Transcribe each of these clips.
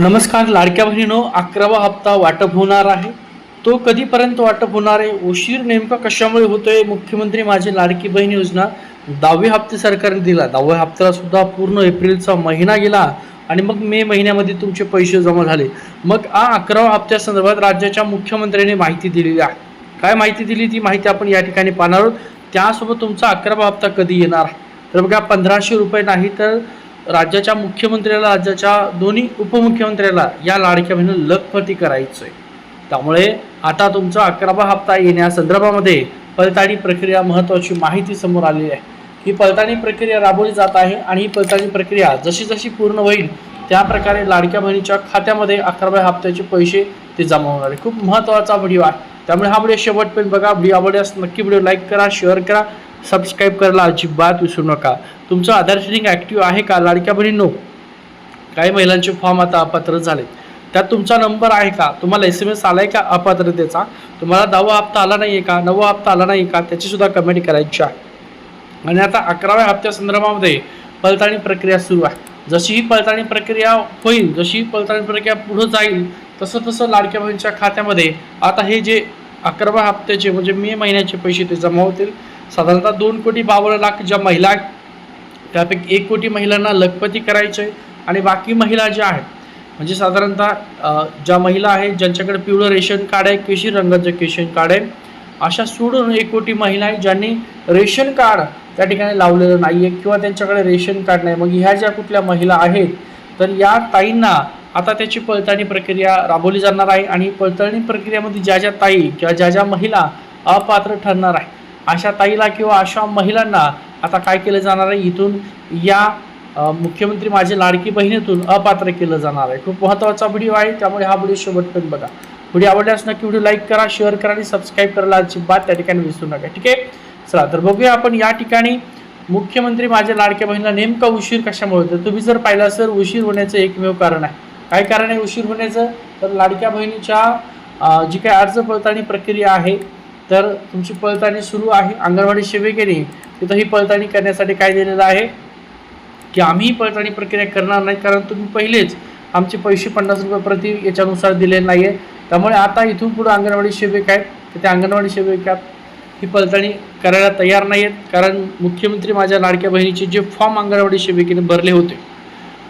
नमस्कार लाडक्या बहिणीनो अकरावा हप्ता वाटप होणार आहे. तो कधीपर्यंत वाटप होणार आहे उशीर नेमका कशामुळे होतोय मुख्यमंत्री माझी लाडकी बहीण योजना दहावे हप्ते सरकारने दिला. दहाव्या हप्त्याला सुद्धा पूर्ण एप्रिलचा महिना गेला आणि मग मे महिन्यामध्ये तुमचे पैसे जमा झाले. मग हा अकरावा हप्त्यासंदर्भात राज्याच्या मुख्यमंत्र्यांनी माहिती दिलेली आहे. काय माहिती दिली? ती माहिती आपण या ठिकाणी पाहणार आहोत. त्यासोबत तुमचा अकरावा हप्ता कधी येणार तर बघा पंधराशे रुपये नाही तर राज्याच्या मुख्यमंत्र्याला राज्याच्या दोन्ही उपमुख्यमंत्र्याला या लाडक्या बहिणीला लखपती करायचं आहे त्यामुळे आता तुमचा अकरावा हप्ता येण्यासंदर्भामध्ये पडताळणी प्रक्रिया महत्त्वाची माहिती समोर आलेली आहे. ही पडताळणी प्रक्रिया राबवली जात आहे आणि ही पडताळणी प्रक्रिया जशी जशी पूर्ण होईल त्या प्रकारे लाडक्या बहिणीच्या खात्यामध्ये अकराव्या हप्त्याचे पैसे ते जमा होणार आहे. खूप महत्त्वाचा व्हिडिओ आहे. त्यामुळे हा व्हिडिओ शेवटपर्यंत बघा. व्हिडिओ आवडल्यास नक्की व्हिडिओ लाईक करा शेअर करा सबस्क्राईब करायला अजिबात विसरू नका. तुमचं आधार शेअरिंग ॲक्टिव्ह आहे का? लाडक्या बहिणींनो काही महिलांचे फॉर्म आता अपात्र झाले त्यात तुमचा नंबर आहे का? तुम्हाला एस एम एस आला आहे का? अपात्रतेचा. तुम्हाला दहावा हप्ता आला नाही आहे का? नववा हप्ता आला नाही का? त्याचीसुद्धा कमेंट करायची आहे. आणि आता अकराव्या हप्त्या संदर्भामध्ये पडताळणी प्रक्रिया सुरू आहे. जशी ही पडताळणी प्रक्रिया होईल जशी ही पडताळणी प्रक्रिया पुढं जाईल तसं तसं लाडक्या बहिणीच्या खात्यामध्ये आता हे जे अकराव्या हप्त्याचे म्हणजे मे महिन्याचे पैसे ते जमा होतील. साधारणतः दोन कोटी बावन्न लाख ज्या महिला त्यापैकी एक कोटी महिलांना लखपती करायचे आहे आणि बाकी महिला ज्या आहेत म्हणजे साधारणतः ज्या महिला आहेत ज्यांच्याकडे पिवळं रेशन कार्ड आहे केशी रंगाचं रेशन कार्ड आहे अशा सोडून एक कोटी महिला आहेत ज्यांनी रेशन कार्ड त्या ठिकाणी लावलेलं नाही आहे किंवा त्यांच्याकडे रेशन कार्ड नाही. मग ह्या ज्या कुठल्या महिला आहेत तर या ताईंना आता त्याची पडताळणी प्रक्रिया राबवली जाणार आहे आणि पडताळणी प्रक्रियेमध्ये ज्या ज्या ताई किंवा ज्या ज्या महिला अपात्र ठरणार आहे अशा ताईला किंवा अशा महिलांना आता काय केलं जाणार आहे? इथून या मुख्यमंत्री माझी लाडकी बहिणीतून अपात्र केलं जाणार आहे. खूप महत्त्वाचा व्हिडिओ आहे त्यामुळे हा व्हिडिओ शेवटपर्यंत बघा. व्हिडिओ आवडल्यास नक्की व्हिडिओ लाईक करा शेअर करा आणि सबस्क्राईब करायला अजिबात त्या ठिकाणी विसरू नका ठीक आहे? चला तर बघूया आपण या ठिकाणी मुख्यमंत्री माझ्या लाडक्या बहिणीला नेमका उशीर कशामुळे होतो तुम्ही जर पाहिला सर उशीर होण्याचं एकमेव कारण आहे. काय कारण आहे उशीर होण्याचं? तर लाडक्या बहिणीच्या जी काही अर्ज पडताळणी प्रक्रिया आहे तर तुमची पडताळणी सुरू आहे. अंगणवाडी सेविकेने तिथं ही पडताळणी करण्यासाठी काय दिलेलं आहे? की आम्ही ही पडताळणी प्रक्रिया करणार नाही कारण तुम्ही पहिलेच आमचे पैसे पन्नास रुपये प्रति याच्यानुसार दिले नाही आहे त्यामुळे आता इथून पुढे अंगणवाडी सेविका आहेत. तर त्या अंगणवाडी सेविकात ही पडताळणी करायला तयार नाही आहेत कारण मुख्यमंत्री माझ्या लाडक्या बहिणीचे जे फॉर्म अंगणवाडी सेविकेने भरले होते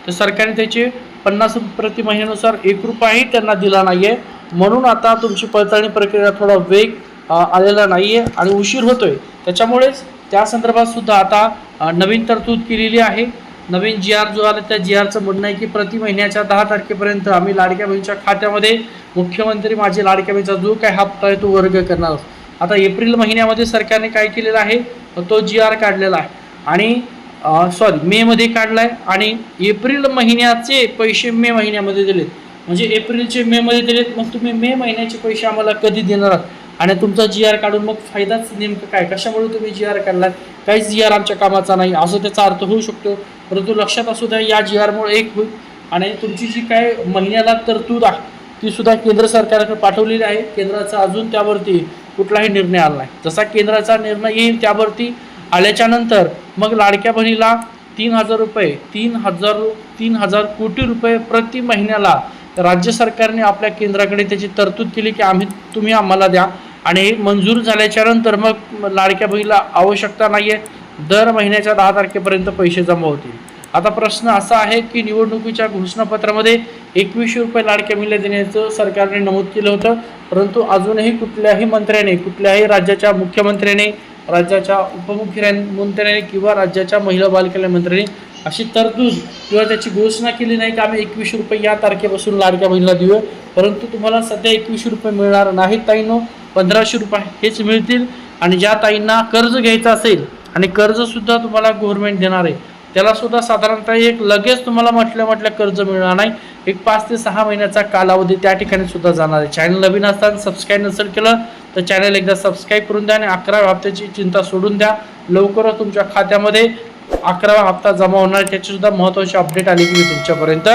तर सरकारने त्याचे पन्नास प्रति महिन्यानुसार एक रुपयाही त्यांना दिला नाही आहे म्हणून आता तुमची पडताळणी प्रक्रिया थोडा वेग आलेला नाही आहे आणि उशीर होतोय. त्याच्यामुळेच त्या संदर्भात सुद्धा आता नवीन तरतूद केलेली आहे. नवीन जी आर जो आला त्या जी आरचं म्हणणं आहे की प्रति महिन्याच्या दहा तारखेपर्यंत आम्ही लाडक्या बहिणीच्या खात्यामध्ये मुख्यमंत्री माझे लाडक्या बहिणीचा जो काय हप्ता आहे तो वर्ग करणार आता एप्रिल महिन्यामध्ये सरकारने काय केलेलं आहे? तो जी आर काढलेला आहे. आणि सॉरी मेमध्ये काढला आहे आणि एप्रिल महिन्याचे पैसे मे महिन्यामध्ये दिलेत. म्हणजे एप्रिलचे मेमध्ये दिलेत मग तुम्ही मे महिन्याचे पैसे आम्हाला कधी देणार आहात? आणि तुमचा जी आर काढून मग फायदाच नेमकं काय? कशामुळे तुम्ही जी आर काढलात? काहीच जी आर आमच्या कामाचा नाही. असं त्याचा अर्थ होऊ शकतो. परंतु लक्षात असू द्या या जी आरमुळे एक होईल. आणि तुमची जी काय महिन्याला तरतूद आहे ती सुद्धा केंद्र सरकारकडे पाठवलेली आहे. केंद्राचा अजून त्यावरती कुठलाही निर्णय आला नाही. जसा केंद्राचा निर्णय येईल त्यावरती आल्याच्यानंतर मग लाडक्या बहिणीला तीन हजार रुपये तीन हजार तीन हजार कोटी रुपये प्रति महिन्याला राज्य सरकारने आपल्या केंद्राकडे त्याची तरतूद केली की आम्ही तुम्ही आम्हाला द्या. आणि मंजूर झाल्याच्यानंतर मग लाडक्या बहिणीला आवश्यकता नाही आहे दर महिन्याच्या दहा तारखेपर्यंत पैसे जमा होतील. आता प्रश्न असा आहे की निवडणुकीच्या घोषणापत्रामध्ये एकवीसशे रुपये लाडक्या बहिणीला देण्याचं सरकारने नमूद केलं होतं. परंतु अजूनही कुठल्याही मंत्र्याने कुठल्याही राज्याच्या मुख्यमंत्र्याने राज्याच्या उपमुख्यमंत्र्याने किंवा राज्याच्या महिला बालकल्याण मंत्र्याने अशी तरतूद किंवा त्याची घोषणा केली नाही की आम्ही एकवीसशे रुपये या तारखेपासून लाडक्या बहिणीला देऊ परंतु तुम्हाला सध्या एकवीसशे रुपये मिळणार नाहीत ताईनो. पंधराशे रुपये हेच मिळतील. आणि ज्या ताईंना कर्ज घ्यायचं असेल आणि कर्जसुद्धा तुम्हाला गव्हर्नमेंट देणार आहे त्यालासुद्धा साधारणतः एक लगेच तुम्हाला म्हटल्या म्हटल्या कर्ज मिळणार नाही. एक पाच ते सहा महिन्याचा कालावधी त्या ठिकाणी सुद्धा जाणार आहे. चॅनल नवीन असताना सबस्क्राईब नसेल केलं तर चॅनल एकदा सबस्क्राईब करून द्या आणि अकरा हप्त्याची चिंता सोडून द्या. लवकरच तुमच्या खात्यामध्ये अकरावा हप्ता जमा होणार त्याची सुद्धा महत्त्वाची अपडेट आली की मी तुमच्यापर्यंत